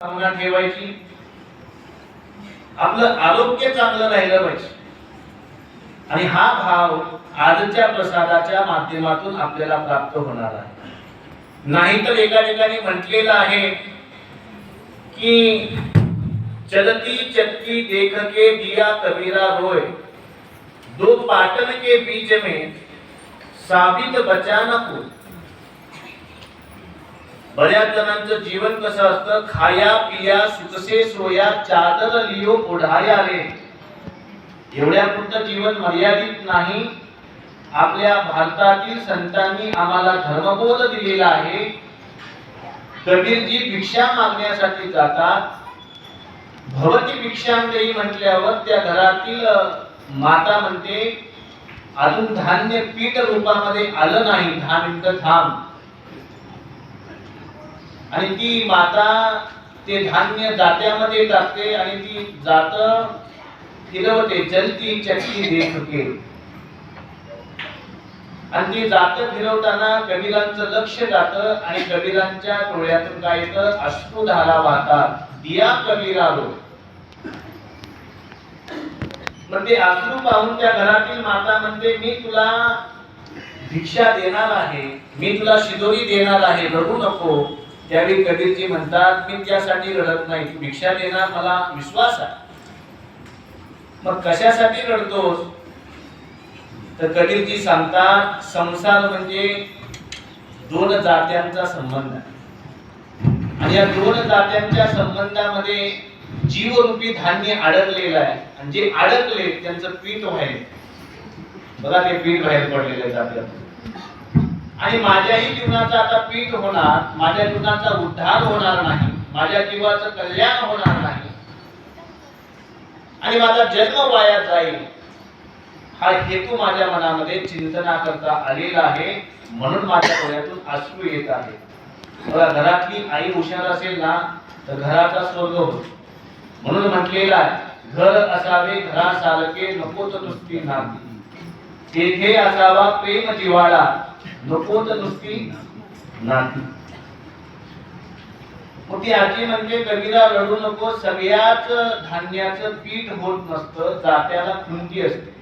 भावना ठेवायची. आपलं आरोग्य चांगलं राहिलं पाहिजे. आणि हा भाव आजच्या प्रसादाच्या माध्यमातून आपल्याला प्राप्त होणार आहे. नाहीतर एका ठिकाणी म्हटलेलं आहे की चलती चलती देख के दिया कबीरा रोय दो पाटन के बीच में साबित बचा न कोई. बऱ्याच जणांचं जीवन कसं असतं? खाया पिया सुखसे सोया चादर लिओ ओढाया रे एवढ्यापुरतं जीवन मर्यादित नाही. आपल्या भारतातील संतांनी आम्हाला धर्मबोध दिलेला आहे. कबीरजी भिक्षा मागण्यासाठी जातात. भवती भिक्षांदेही म्हटल्यावर त्या घरातील माता म्हणते अजून धान्य पीठ रूपामध्ये आलं नाही. दहा मिनिटं थांब. आणि ती माता ते धान्य जात्यामध्ये टाकते आणि ती जात फिरवते जलती चक्की देत होते. आणि ती जात फिरवताना कबीरांचं लक्ष जात आणि कबीरांच्या डोळ्यातून काय येतं? अश्रुधारा वाहतात. दिया कबीरालो. मग ते अश्रू पाहून त्या घरातील माता म्हणते मी तुला भिक्षा देणार आहे. मी तुला शिदोरी देणार आहे. रडू नको. त्यावेळी कबीरजी म्हणतात मी त्यासाठी रडत नाही. भिक्षा देणार मला विश्वास आहे. मग कशासाठी रडतोस? तर कबीरजी सांगतात संसार म्हणजे दोन जात्यांचा संबंध. आहे आणि या दोन जात्यांच्या संबंधामध्ये जीवरूपी धान्य अडकलेलं आहे. आणि जे अडकले त्यांचं पीठ व्हायला बघा ते पीठ बाहेर पडलेलं आहे जात्यात आणि माझ्याही जीवनाचा आता पीठ होणार माझ्या जीवनाचा उद्धार होणार नाही माझ्या जीवाचं कल्याण होणार नाही. आणि माझा जन्म वाया जाईल. हा हेतू माझ्या मनामध्ये चिंतना करता आलेला आहे म्हणून माझ्या डोळ्यातून अश्रू येत आहे बघा घरातली आई हुशार असेल ना तर घराचा स्वर्ग होतो. म्हणून म्हटलेला आहे घर असावे घरासारखे नकोत नुसती नाही तेथे असावा प्रेम जिवाळा नको तर नुसती नाती. मग ती आजी म्हणजे कवीला रडू नको सगळ्याच धान्याचं पीठ होत नसतं जात्याला खुंटी असते.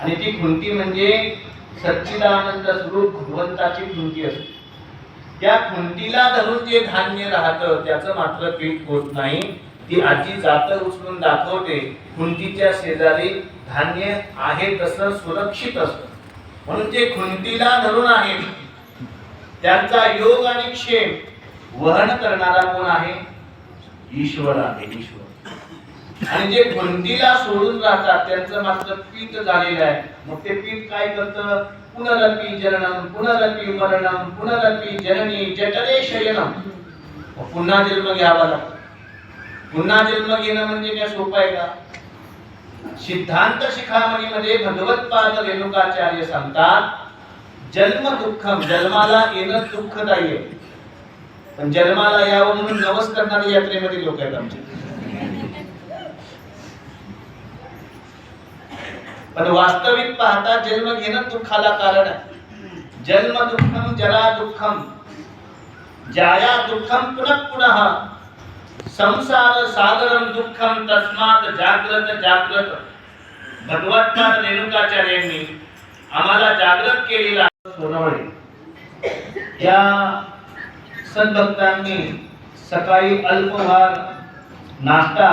आणि ती खुंटी म्हणजे सच्चिदानंद स्वरूप भगवंताची खुंटी असते. त्या खुंटीला धरून जे धान्य राहतं त्याचं मात्र पीठ होत नाही. ती आजी जात उचलून दाखवते खुंटीच्या शेजारी धान्य आहे तसं सुरक्षित असत. म्हणून ते खुंटीला धरून आहे. त्यांचा योग आणि क्षेम वहन करणारा कोण आहे? ईश्वर आहे ईश्वर. आणि जे खुंटीला सोडून राहतात त्यांचं मात्र पीठ झालेलं आहे. मग ते पीठ काय करतं? पुनरपी जननम पुनरपी मरणम पुनरपी जननी जठरे शयनम पुन्हा जन्म घ्यावा लागतो. पुन्हा जन्म घेणं म्हणजे काय सोपं आहे का? सिद्धांत शिखामणीमध्ये भगवत्पाद रेणुकाचार्य सांगतात जन्म दुःखम जन्माला येणं दुःखदायी आहे. पण जन्माला यावं म्हणून नवस करणारे यात्रेमध्ये लोक आहेत आमचे. पण वास्तविक पाहता जन्म घेणं दुःखाला कारण आहे. जन्म दुःखम जरा दुःखम. जाया दुःखम पुनः पुनः. संसार सागरम दुःखम तस्मात जागृत जाग्रत. भगवत्पाद रेणुकाचार्यांनी आम्हाला जागृत केलेला सोनावळे या सद्भक्तांनी सकाळी अल्पहार नाश्ता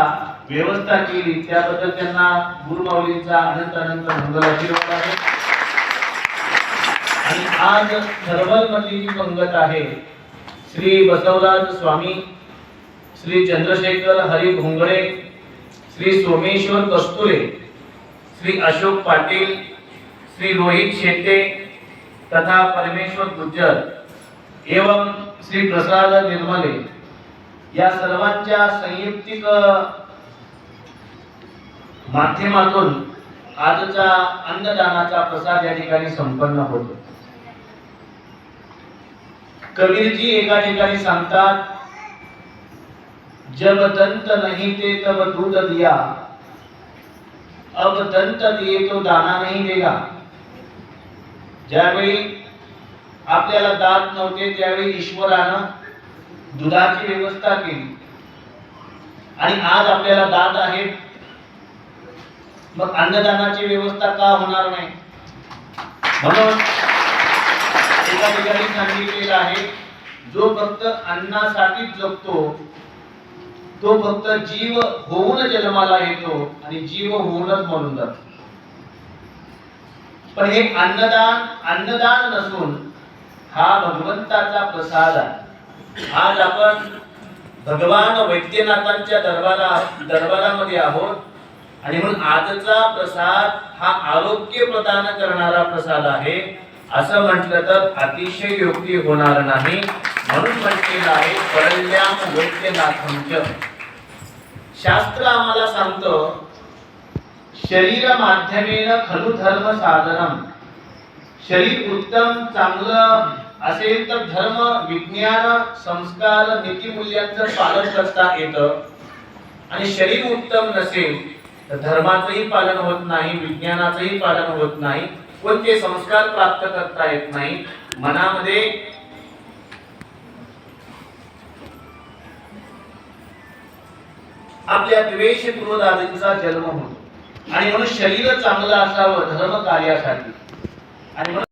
व्यवस्था केली. त्याबद्दल त्यांना गुरुमाऊलींचा अनंत अनंत मंगल आशीर्वाद आहे. आणि आज थर्मल मधली जी पंगत आहे श्री बसवराज स्वामी. श्री चंद्रशेखर हरी भोंगळे श्री सोमेश्वर कस्तुरे श्री अशोक पाटील श्री रोहित शेट्टे तथा परमेश्वर गुज्जर एवं श्री प्रसाद निर्मले. या सर्वांच्या संयुक्तिक माध्यमातून आजचा अन्नदानाचा प्रसाद या ठिकाणी संपन्न होतो. कबीरजी एका ठिकाणी सांगतात जब दंत नहीं थे तब दूध दिया। अब दंत दिए तो दाना नहीं देगा। ज्यावेळी आपल्याला दात नव्हते त्यावेळी ईश्वरानं दुधाची व्यवस्था केली. आणि आज आपल्याला दात आहेत. मग अन्नदानाची व्यवस्था का होणार नाही? म्हणून एका ठिकाणी सांगितलेलं आहे जो फक्त अन्नासाठीच जगतो तो फक्त जीव होऊन जन्माला येतो आणि जीव होऊनच मरून जातो. पण हे अन्नदान अन्नदान नसून हा भगवंताचा प्रसाद आहे. आज आपण भगवान वैद्यनाथांच्या दरबारा दरबारामध्ये आहोत आणि म्हणून आजचा प्रसाद हा आरोग्य प्रदान करणारा प्रसाद आहे. असं म्हटलं तर अतिशय योग्य होणार नाही. म्हणून म्हटलेलं आहे परल्याम वैद्यनाथांच्या शास्त्र आम्हाला सांगतं शरीर माध्यमेन खलु धर्म साधनम. शरीर उत्तम चांगलं असेल तर धर्म विज्ञान संस्कार नीतीमूल्यांचं पालन करता येतं. आणि शरीर उत्तम नसेल तर धर्माचंही पालन होत नाही विज्ञानाचंही पालन होत नाही कोणते संस्कार प्राप्त करता येत नाही. मनामध्ये आपल्या द्वेष क्रोध आदींचा जन्म होतो. आणि म्हणून शरीर चांगलं असावं धर्म कार्यासाठी. आणि म्हणून